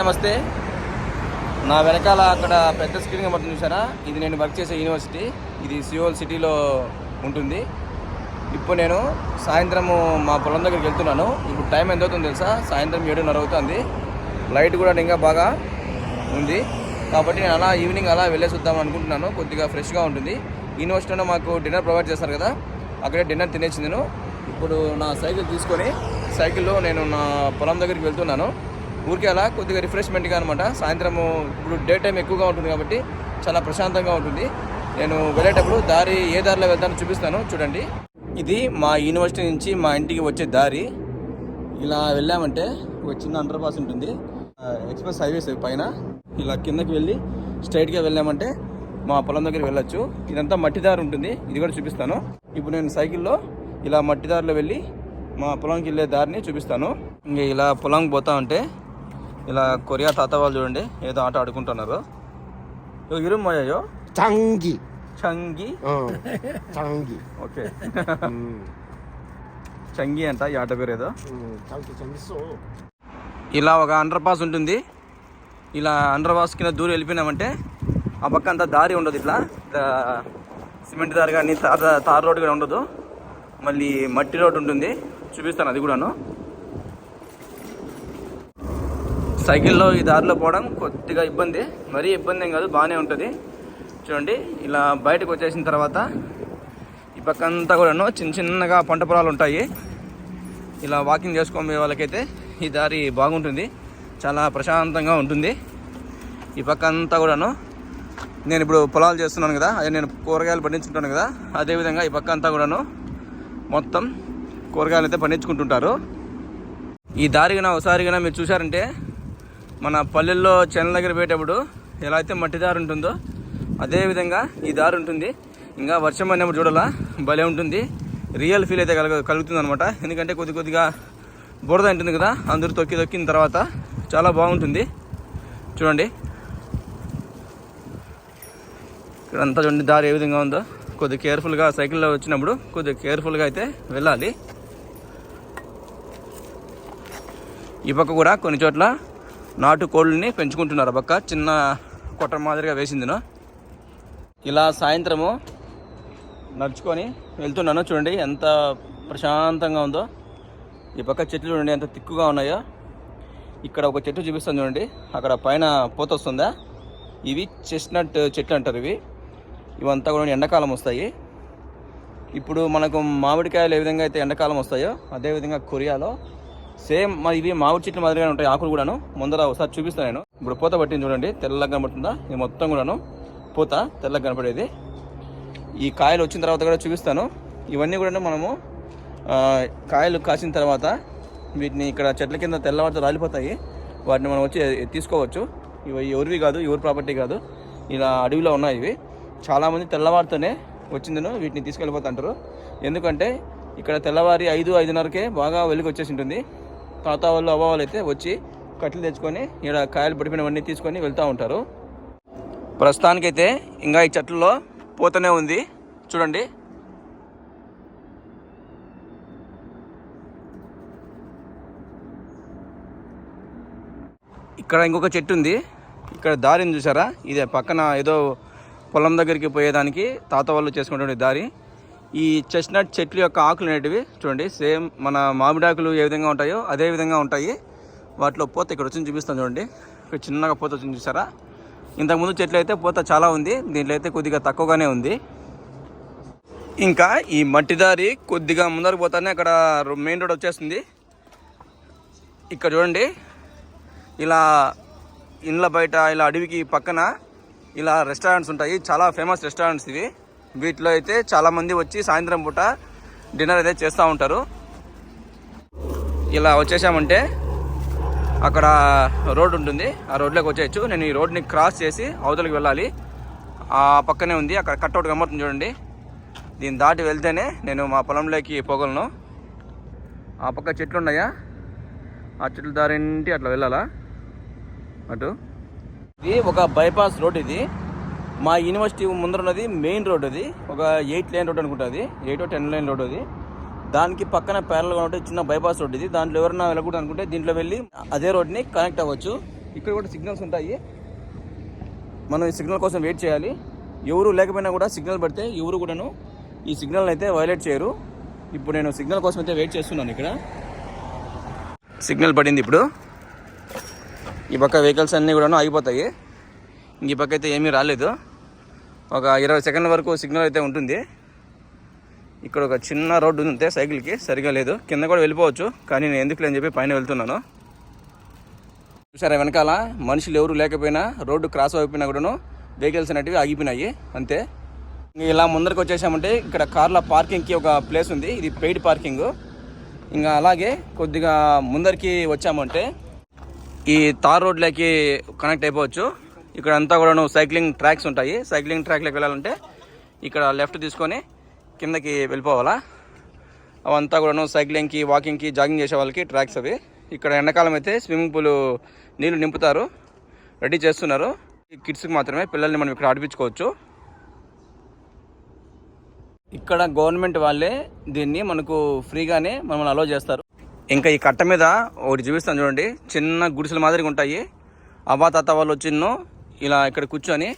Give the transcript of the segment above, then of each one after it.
నమస్తే. నా వెనకాల అక్కడ పెద్ద స్క్రీన్ కనబడుతుంది చూసారా? ఇది నేను వర్క్ చేసే యూనివర్సిటీ ఇది సియోల్ సిటీలో ఉంటుంది. ఇప్పుడు నేను సాయంత్రము మా పొలం దగ్గరికి వెళ్తున్నాను. ఇప్పుడు టైం ఎంత అవుతుంది తెలుసా? సాయంత్రం ఏడున్నర అవుతుంది. లైట్ కూడా ఇంకా బాగా ఉంది. కాబట్టి నేను అలా ఈవినింగ్ అలా వెళ్ళేసి వద్దాం అనుకుంటున్నాను. కొద్దిగా ఫ్రెష్గా ఉంటుంది. యూనివర్సిటీలో మాకు డిన్నర్ ప్రొవైడ్ చేస్తారు కదా? అక్కడే డిన్నర్ తినేసి నేను ఇప్పుడు నా సైకిల్ తీసుకొని సైకిల్లో నేను నా పొలం దగ్గరికి వెళ్తున్నాను. ఊరికే అలా కొద్దిగా రిఫ్రెష్మెంట్గా అనమాట సాయంత్రము ఇప్పుడు డే టైం ఎక్కువగా ఉంటుంది కాబట్టి చాలా ప్రశాంతంగా ఉంటుంది. నేను వెళ్ళేటప్పుడు దారి ఏ దారిలో వెళ్తానో చూపిస్తాను. చూడండి. ఇది మా యూనివర్సిటీ నుంచి మా ఇంటికి వచ్చే దారి. ఇలా వెళ్ళామంటే ఒక చిన్న అండర్ పాస్ ఉంటుంది ఎక్స్ప్రెస్ హైవేస్ పైన. ఇలా కిందకి వెళ్ళి స్ట్రైట్గా వెళ్ళామంటే మా పొలం దగ్గరికి వెళ్ళొచ్చు. ఇదంతా మట్టి దారి ఉంటుంది. ఇది కూడా చూపిస్తాను. ఇప్పుడు నేను సైకిల్లో ఇలా మట్టి దారిలో వెళ్ళి మా పొలంకి వెళ్ళే దారిని చూపిస్తాను. ఇంకా ఇలా పొలంకి పోతా ఉంటే ఇలా కొరియా తాత వాళ్ళు చూడండి ఏదో ఆట ఆడుకుంటున్నారు. ఇరుమయ్యో చంగి. చంగి. చంగి. ఓకే. చంగి అంట ఈ ఆట పేరు ఏదో. ఇలా ఒక అండర్ పాస్ ఉంటుంది. ఇలా అండర్ పాస్ కింద దూరం వెళ్ళిపోయినామంటే ఆ పక్క అంతా దారి ఉండదు ఇట్లా. సిమెంట్ దారి కానీ తార తార్ రోడ్ కూడా ఉండదు. మళ్ళీ మట్టి రోడ్ ఉంటుంది. చూపిస్తాను అది కూడాను. సైకిల్లో ఈ దారిలో పోవడం కొద్దిగా ఇబ్బంది. మరీ ఇబ్బంది ఏం కాదు బాగానే ఉంటుంది. చూడండి ఇలా బయటకు వచ్చేసిన తర్వాత ఈ పక్క అంతా కూడాను చిన్న చిన్నగా పంట పొలాలు ఉంటాయి. ఇలా వాకింగ్ చేసుకునే వాళ్ళకైతే ఈ దారి బాగుంటుంది. చాలా ప్రశాంతంగా ఉంటుంది. ఈ పక్క అంతా కూడాను నేను ఇప్పుడు పొలాలు చేస్తున్నాను కదా అదే నేను కూరగాయలు పండించుకుంటాను కదా అదేవిధంగా ఈ పక్క అంతా కూడాను మొత్తం కూరగాయలు అయితే పండించుకుంటుంటారు. ఈ దారిగా ఒకసారిగా మీరు చూసారంటే మన పల్లెల్లో చెన్నెల దగ్గర పోయేటప్పుడు ఎలా అయితే మట్టి దారి ఉంటుందో అదేవిధంగా ఈ దారి ఉంటుంది. ఇంకా వర్షం పడినప్పుడు చూడాలా భలే ఉంటుంది. రియల్ ఫీల్ అయితే కలగ కలుగుతుంది అనమాట ఎందుకంటే కొద్ది కొద్దిగా బురద ఉంటుంది కదా అందరూ తొక్కి తొక్కిన తర్వాత చాలా బాగుంటుంది. చూడండి. ఇక్కడ అంతా చూడండి దారి ఏ విధంగా ఉందో. కొద్దిగా కేర్ఫుల్గా సైకిల్లో వచ్చినప్పుడు కొద్దిగా కేర్ఫుల్గా అయితే వెళ్ళాలి. ఈ పక్క కూడా కొన్ని చోట్ల నాటు కోళ్ళని పెంచుకుంటున్నారు. ఆ పక్క చిన్న కొట్ట మాదిరిగా వేసిందిను ఇలా సాయంత్రము నడుచుకొని వెళ్తున్నాను. చూడండి ఎంత ప్రశాంతంగా ఉందో. ఈ పక్క చెట్లు చూడండి ఎంత తిక్కుగా ఉన్నాయో. ఇక్కడ ఒక చెట్టు చూపిస్తాను చూడండి. అక్కడ పైన పూత వస్తుందా? ఇవి చెస్ట్నట్ చెట్లు అంటారు ఇవి. ఇవంతా కూడా ఎండాకాలం వస్తాయి. ఇప్పుడు మనకు మామిడికాయలు ఏ విధంగా అయితే ఎండాకాలం వస్తాయో అదేవిధంగా కొరియాలో సేమ్ మరి ఇవి మామిడి చెట్లు మాదిరిగానే ఉంటాయి ఆకులు కూడాను. ముందర ఒకసారి చూపిస్తాను నేను. ఇప్పుడు పూత పట్టింది చూడండి తెల్లగా కనబడుతుందా? ఇది మొత్తం కూడాను పూత తెల్లగా కనపడేది. ఈ కాయలు వచ్చిన తర్వాత కూడా చూపిస్తాను. ఇవన్నీ కూడా మనము కాయలు కాసిన తర్వాత వీటిని ఇక్కడ చెట్ల కింద తెల్లవారితో రాలిపోతాయి. వాటిని మనం వచ్చి తీసుకోవచ్చు. ఇవి ఎవరివి కాదు ఎవరి ప్రాపర్టీ కాదు. ఇలా అడవిలో ఉన్నాయి ఇవి. చాలామంది తెల్లవారితోనే వచ్చిందను వీటిని తీసుకెళ్ళిపోతుంటారు ఎందుకంటే ఇక్కడ తెల్లవారి ఐదు ఐదున్నరకే బాగా వెలుగు వచ్చేసి ఉంటుంది. తాత వాళ్ళు అవ్వ వాళ్ళు అయితే వచ్చి కట్టెలు తెచ్చుకొని ఇక్కడ కాయలు పడిపోయినవన్నీ తీసుకొని వెళ్తూ ఉంటారు. ప్రస్తుతానికైతే ఇంకా ఈ చెట్లలో పోతనే ఉంది. చూడండి. ఇక్కడ ఇంకొక చెట్టు ఉంది. ఇక్కడ దారిని చూసారా ఇదే పక్కన ఏదో పొలం దగ్గరికి పోయేదానికి తాత వాళ్ళు చేసుకునేటువంటి దారి. ఈ చెస్ట్నట్ చెట్లు యొక్క ఆకులు అనేటివి చూడండి సేమ్ మన మామిడాకులు ఏ విధంగా ఉంటాయో అదే విధంగా ఉంటాయి. వాటిలో పూత ఇక్కడ వచ్చి చూపిస్తాను చూడండి. ఇక్కడ చిన్నగా పూత వచ్చింది చూసారా? ఇంతకుముందు చెట్లు అయితే పూత చాలా ఉంది దీంట్లో అయితే కొద్దిగా తక్కువగానే ఉంది. ఇంకా ఈ మట్టి దారి కొద్దిగా ముందరకు పోతానే అక్కడ మెయిన్ రోడ్ వచ్చేస్తుంది. ఇక్కడ చూడండి ఇలా ఇండ్ల బయట ఇలా అడవికి పక్కన ఇలా రెస్టారెంట్స్ ఉంటాయి. చాలా ఫేమస్ రెస్టారెంట్స్ ఇవి. వీటిలో అయితే చాలామంది వచ్చి సాయంత్రం పూట డిన్నర్ అయితే చేస్తూ ఉంటారు. ఇలా వచ్చేసామంటే అక్కడ రోడ్ ఉంటుంది. ఆ రోడ్లోకి వచ్చేయచ్చు. నేను ఈ రోడ్ని క్రాస్ చేసి అవతలకి వెళ్ళాలి. ఆ పక్కనే ఉంది. అక్కడ కట్అవుట్ కనబడుతుంది చూడండి. దీన్ని దాటి వెళ్తేనే నేను మా పొలంలోకి పోగలను. ఆ పక్క చెట్లు ఉన్నాయా? ఆ చెట్లు దారింటి అట్లా వెళ్ళాలా? అటు. ఇది ఒక బైపాస్ రోడ్ ఇది. మా యూనివర్సిటీ ముందర ఉన్నది మెయిన్ రోడ్ అది. ఒక ఎయిట్ లైన్ రోడ్ అనుకుంటుంది. ఎయిట్ టెన్ లైన్ రోడ్ అది. దానికి పక్కన ప్యారల్గా ఉంటే చిన్న బైపాస్ రోడ్ ఇది. దాంట్లో ఎవరైనా వెళ్ళకూడదు అనుకుంటే దీంట్లో వెళ్ళి అదే రోడ్ని కనెక్ట్ అవ్వచ్చు. ఇక్కడ కూడా సిగ్నల్స్ ఉంటాయి. మనం ఈ సిగ్నల్ కోసం వెయిట్ చేయాలి. ఎవరు లేకపోయినా కూడా సిగ్నల్ పడితే ఎవరు కూడాను ఈ సిగ్నల్ అయితే వైలేట్ చేయరు. ఇప్పుడు నేను సిగ్నల్ కోసం అయితే వెయిట్ చేస్తున్నాను ఇక్కడ. సిగ్నల్ పడింది ఇప్పుడు. ఈ పక్క వెహికల్స్ అన్నీ కూడాను ఆగిపోతాయి. ఈ పక్క అయితే ఏమీ రాలేదు. ఒక ఇరవై సెకండ్ల వరకు సిగ్నల్ అయితే ఉంటుంది. ఇక్కడ ఒక చిన్న రోడ్డు ఉంటే సైకిల్కి సరిగా లేదు. కింద కూడా వెళ్ళిపోవచ్చు కానీ నేను ఎందుకు అని చెప్పి పైన వెళ్తున్నాను. చూసారా వెనకాల? మనుషులు ఎవరు లేకపోయినా రోడ్డు క్రాస్ అయిపోయినా కూడాను వెహికల్స్ అనేటివి ఆగిపోయినాయి. అంతే. ఇంక ఇలా ముందరికి వచ్చేసామంటే ఇక్కడ కార్ల పార్కింగ్కి ఒక ప్లేస్ ఉంది. ఇది పెయిడ్ పార్కింగ్. ఇంకా అలాగే కొద్దిగా ముందరికి వచ్చామంటే ఈ తార్ రోడ్లకి కనెక్ట్ అయిపోవచ్చు. ఇక్కడ అంతా కూడాను సైక్లింగ్ ట్రాక్స్ ఉంటాయి. సైక్లింగ్ ట్రాక్లోకి వెళ్ళాలంటే ఇక్కడ లెఫ్ట్ తీసుకొని కిందకి వెళ్ళిపోవాలా. అవంతా కూడాను సైక్లింగ్కి వాకింగ్కి జాగింగ్ చేసే వాళ్ళకి ట్రాక్స్ అవి. ఇక్కడ ఎండాకాలం అయితే స్విమ్మింగ్ పూల్ నీళ్ళు నింపుతారు. రెడీ చేస్తున్నారు. కిడ్స్కి మాత్రమే పిల్లల్ని మనం ఇక్కడ ఆడిపించుకోవచ్చు. ఇక్కడ గవర్నమెంట్ వాళ్ళే దీన్ని మనకు ఫ్రీగానే మనల్ని అలో చేస్తారు. ఇంకా ఈ కట్ట మీద ఒకటి చూపిస్తాను చూడండి. చిన్న గుడిసెల మాదిరిగా ఉంటాయి. అవ్వ తాత వాళ్ళు వచ్చిన్నో ఇలా ఇక్కడ కూర్చొని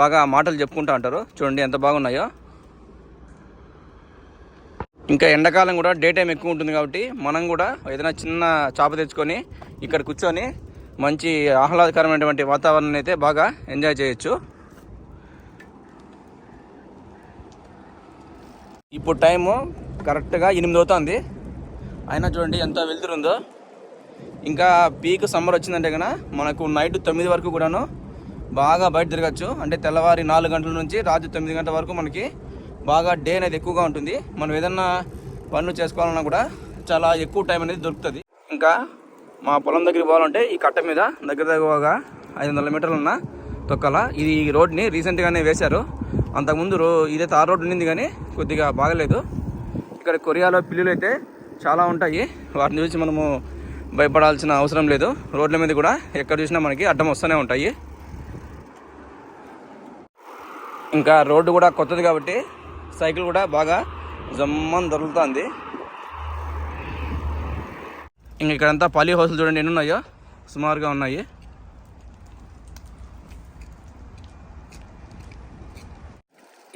బాగా మాటలు చెప్పుకుంటూ ఉంటారు. చూడండి ఎంత బాగున్నాయో. ఇంకా ఎండాకాలం కూడా డే టైం ఎక్కువ ఉంటుంది కాబట్టి మనం కూడా ఏదైనా చిన్న చాప తెచ్చుకొని ఇక్కడ కూర్చొని మంచి ఆహ్లాదకరమైనటువంటి వాతావరణం అయితే బాగా ఎంజాయ్ చేయొచ్చు. ఇప్పుడు టైము కరెక్ట్గా ఎనిమిది అవుతుంది. అయినా చూడండి ఎంత వెళ్తురుందో ఇంకా పీక్ సమ్మర్ వచ్చిందంటే కనుక మనకు నైట్ తొమ్మిది వరకు కూడాను బాగా బయట తిరగచ్చు. అంటే తెల్లవారి నాలుగు గంటల నుంచి రాత్రి తొమ్మిది గంటల వరకు మనకి బాగా డే అనేది ఎక్కువగా ఉంటుంది. మనం ఏదన్నా పనులు చేసుకోవాలన్నా కూడా చాలా ఎక్కువ టైం అనేది దొరుకుతుంది. ఇంకా మా పొలం దగ్గరికి పోవాలంటే ఈ కట్ట మీద దగ్గర దగ్గరగా ఐదు వందల మీటర్లు ఉన్న తొక్కల ఇది ఈ రోడ్ని రీసెంట్గానే వేశారు. అంతకుముందు రో ఇదే తార్ రోడ్ ఉండింది కానీ కొద్దిగా బాగలేదు. ఇక్కడ కొరియాలో పిల్లులు అయితే చాలా ఉంటాయి. వాటిని చూసి మనము భయపడాల్సిన అవసరం లేదు. రోడ్ల మీద కూడా ఎక్కడ చూసినా మనకి అడ్డం వస్తూనే ఉంటాయి. ఇంకా రోడ్డు కూడా కొత్తది కాబట్టి సైకిల్ కూడా బాగా జమ్మని దొరుకుతుంది. ఇంక ఇక్కడంతా పాలీ హౌస్లు చూడండి ఎన్ని ఉన్నాయో సుమారుగా ఉన్నాయి.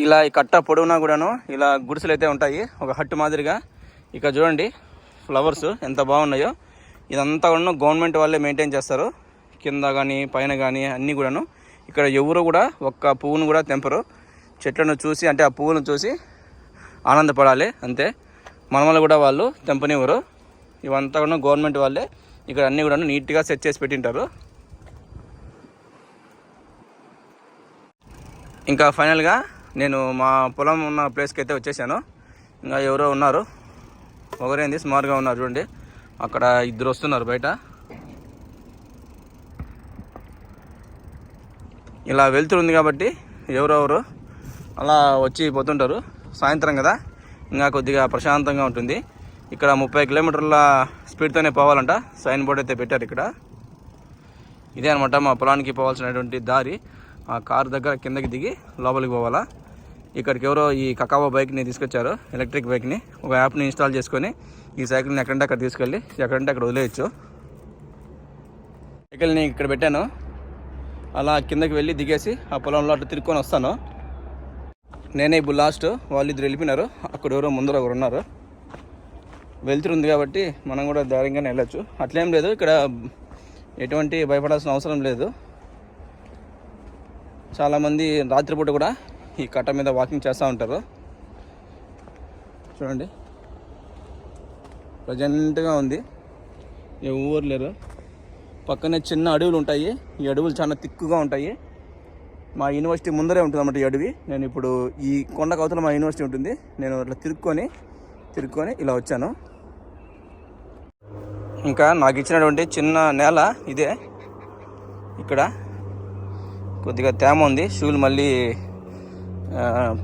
ఇలా ఈ కట్ట పొడవునా కూడాను ఇలా గుడిసెలు అయితే ఉంటాయి ఒక హట్టు మాదిరిగా. ఇక్కడ చూడండి ఫ్లవర్స్ ఎంత బాగున్నాయో. ఇదంతా కూడా గవర్నమెంట్ వాళ్ళే మెయింటైన్ చేస్తారు. కింద కానీ పైన కానీ అన్నీ కూడాను. ఇక్కడ ఎవరు కూడా ఒక్క పువ్వును కూడా తెంపరు. చెట్లను చూసి అంటే ఆ పువ్వును చూసి ఆనందపడాలి అంతే. మనమల్ని కూడా వాళ్ళు తెంపనివ్వరు. ఇవంతా కూడా గవర్నమెంట్ వాళ్ళే. ఇక్కడ అన్నీ కూడా నీట్గా సెట్ చేసి పెట్టింటారు. ఇంకా ఫైనల్గా నేను మా పొలం ఉన్న ప్లేస్కి అయితే వచ్చేసాను. ఇంకా ఎవరో ఉన్నారు. ఒకరేంది సుమారుగా ఉన్నారు చూడండి. అక్కడ ఇద్దరు వస్తున్నారు బయట. ఇలా వెళ్తుంది కాబట్టి ఎవరెవరు అలా వచ్చి పోతుంటారు. సాయంత్రం కదా. ఇంకా కొద్దిగా ప్రశాంతంగా ఉంటుంది. ఇక్కడ ముప్పై కిలోమీటర్ల స్పీడ్తోనే పోవాలంట. సైన్ బోర్డ్ అయితే పెట్టారు ఇక్కడ. ఇదే అనమాట మా పొలానికి పోవాల్సినటువంటి దారి. ఆ కారు దగ్గర కిందకి దిగి లోపలికి పోవాలా. ఇక్కడికి ఎవరో ఈ కకావో బైక్ని తీసుకొచ్చారు. ఎలక్ట్రిక్ బైక్ని. ఒక యాప్ని ఇన్స్టాల్ చేసుకొని ఈ సైకిల్ని ఎక్కడంటే అక్కడ తీసుకెళ్ళి ఎక్కడంటే అక్కడ వదిలేయచ్చు. సైకిల్ని ఇక్కడ పెట్టాను. అలా కిందకి వెళ్ళి దిగేసి ఆ పొలంలో అటు తిరుక్కొని వస్తాను. నేనే ఇప్పుడు లాస్ట్ వాళ్ళు ఇద్దరు వెళ్ళిపోయినారు. అక్కడ ఎవరో ముందర ఒకరు ఉన్నారు. వెళ్తుంది కాబట్టి మనం కూడా ధైర్యంగానే వెళ్ళచ్చు. అట్లేం లేదు ఇక్కడ ఎటువంటి భయపడాల్సిన అవసరం లేదు. చాలామంది రాత్రిపూట కూడా ఈ కట్ట మీద వాకింగ్ చేస్తూ ఉంటారు. చూడండి. ప్రజెంట్గా ఉంది. ఎవరు లేరు. పక్కనే చిన్న అడవులు ఉంటాయి. ఈ అడవులు చాలా తిక్కుగా ఉంటాయి. మా యూనివర్సిటీ ముందరే ఉంటుంది అన్నమాట ఈ అడవి. నేను ఇప్పుడు ఈ కొండ కవతల మా యూనివర్సిటీ ఉంటుంది. నేను అట్లా తిరుక్కొని తిరుక్కొని ఇలా వచ్చాను. ఇంకా నాకు ఇచ్చినటువంటి చిన్న నేల ఇదే. ఇక్కడ కొద్దిగా తేమ ఉంది. షూలు మళ్ళీ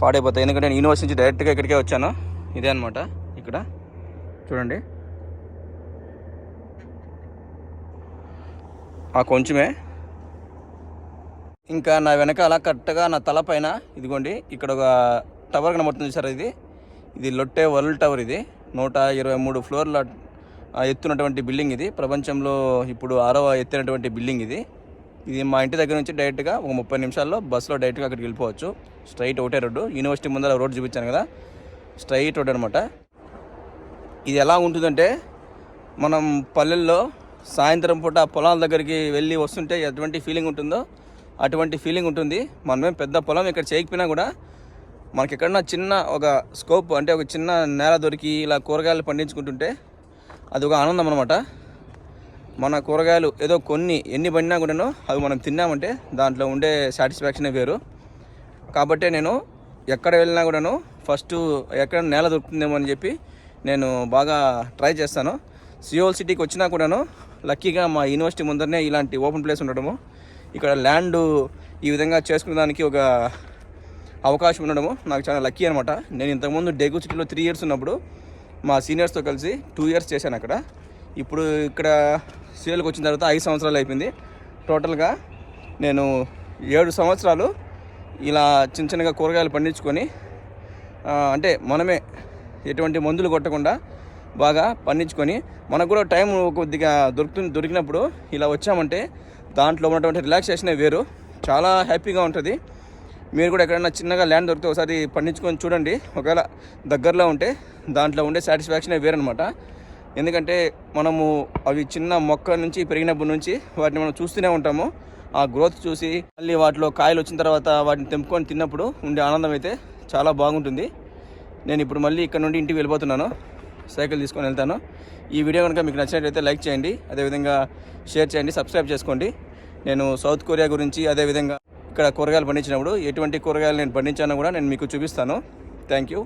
పాడైపోతాయి. ఎందుకంటే నేను యూనివర్సిటీ నుంచి డైరెక్ట్గా ఇక్కడికే వచ్చాను. ఇదే అనమాట ఇక్కడ చూడండి. ఆ కొంచెమే. ఇంకా నా వెనకాల కరెక్ట్గా నా తల పైన ఇదిగోండి ఇక్కడ ఒక టవర్ కనబడుతుంది సార్ ఇది? ఇది లొట్టే వరల్డ్ టవర్ ఇది. నూట ఇరవై మూడు ఫ్లోర్ల ఎత్తున్నటువంటి బిల్డింగ్ ఇది. ప్రపంచంలో ఇప్పుడు ఆరవ ఎత్తినటువంటి బిల్డింగ్ ఇది. ఇది మా ఇంటి దగ్గర నుంచి డైరెక్ట్గా ఒక ముప్పై నిమిషాల్లో బస్సులో డైరెక్ట్గా అక్కడికి వెళ్ళిపోవచ్చు. స్ట్రైట్ ఒకటే రోడ్డు. యూనివర్సిటీ ముందర రోడ్ చూపించాను కదా. స్ట్రైట్ రోడ్ అనమాట ఇది ఎలా ఉంటుందంటే మనం పల్లెల్లో సాయంత్రం పూట పొలాల దగ్గరికి వెళ్ళి వస్తుంటే ఎటువంటి ఫీలింగ్ ఉంటుందో అటువంటి ఫీలింగ్ ఉంటుంది. మనమేం పెద్ద పొలం ఇక్కడ చేయకపోయినా కూడా మనకి ఎక్కడన్నా చిన్న ఒక స్కోప్ అంటే ఒక చిన్న నేల దొరికి ఇలా కూరగాయలు పండించుకుంటుంటే అది ఒక ఆనందం అనమాట మన కూరగాయలు ఏదో కొన్ని ఎన్ని పడినా కూడాను అవి మనం తిన్నామంటే దాంట్లో ఉండే సాటిస్ఫాక్షనే వేరు. కాబట్టే నేను ఎక్కడ వెళ్ళినా కూడాను ఫస్ట్ ఎక్కడ నేల దొరుకుతుందేమో అని చెప్పి నేను బాగా ట్రై చేస్తాను. సియోల్ సిటీకి వచ్చినా కూడాను లక్కీగా మా యూనివర్సిటీ ముందరనే ఇలాంటి ఓపెన్ ప్లేస్ ఉండడము. ఇక్కడ ల్యాండ్ ఈ విధంగా చేసుకునే దానికి ఒక అవకాశం ఉండడము నాకు చాలా లక్కీ అనమాట నేను ఇంతకుముందు డెగు సిటీలో త్రీ ఇయర్స్ ఉన్నప్పుడు మా సీనియర్స్తో కలిసి టూ ఇయర్స్ చేశాను అక్కడ. ఇప్పుడు ఇక్కడ సీరియల్కి వచ్చిన తర్వాత ఐదు సంవత్సరాలు అయిపోయింది. టోటల్గా నేను ఏడు సంవత్సరాలు ఇలా చిన్న చిన్నగా కూరగాయలు పండించుకొని అంటే మనమే ఎటువంటి మందులు కొట్టకుండా బాగా పండించుకొని మనకు కూడా టైం కొద్దిగా దొరుకుతుంది దొరికినప్పుడు ఇలా వచ్చామంటే దాంట్లో ఉన్నటువంటి రిలాక్సేషనే వేరు. చాలా హ్యాపీగా ఉంటుంది. మీరు కూడా ఎక్కడైనా చిన్నగా ల్యాండ్ దొరికితే ఒకసారి పండించుకొని చూడండి. ఒకవేళ దగ్గరలో ఉంటే దాంట్లో ఉండే సాటిస్ఫాక్షనే వేరనమాట ఎందుకంటే మనము అవి చిన్న మొక్క నుంచి పెరిగినప్పటి నుంచి వాటిని మనం చూస్తూనే ఉంటాము. ఆ గ్రోత్ చూసి మళ్ళీ వాటిలో కాయలు వచ్చిన తర్వాత వాటిని తెంపుకొని తిన్నప్పుడు ఉండే ఆనందం అయితే చాలా బాగుంటుంది. నేను ఇప్పుడు మళ్ళీ ఇక్కడ నుండి ఇంటికి వెళ్ళిపోతున్నాను. సైకిల్ తీసుకొని వెళ్తాను. ఈ వీడియో కనుక మీకు నచ్చినట్లయితే లైక్ చేయండి అదేవిధంగా షేర్ చేయండి సబ్స్క్రైబ్ చేసుకోండి. నేను సౌత్ కొరియా గురించి అదేవిధంగా ఇక్కడ కూరగాయలు పండించినప్పుడు ఎటువంటి కూరగాయలు నేను పండించానో కూడా నేను మీకు చూపిస్తాను. Thank you.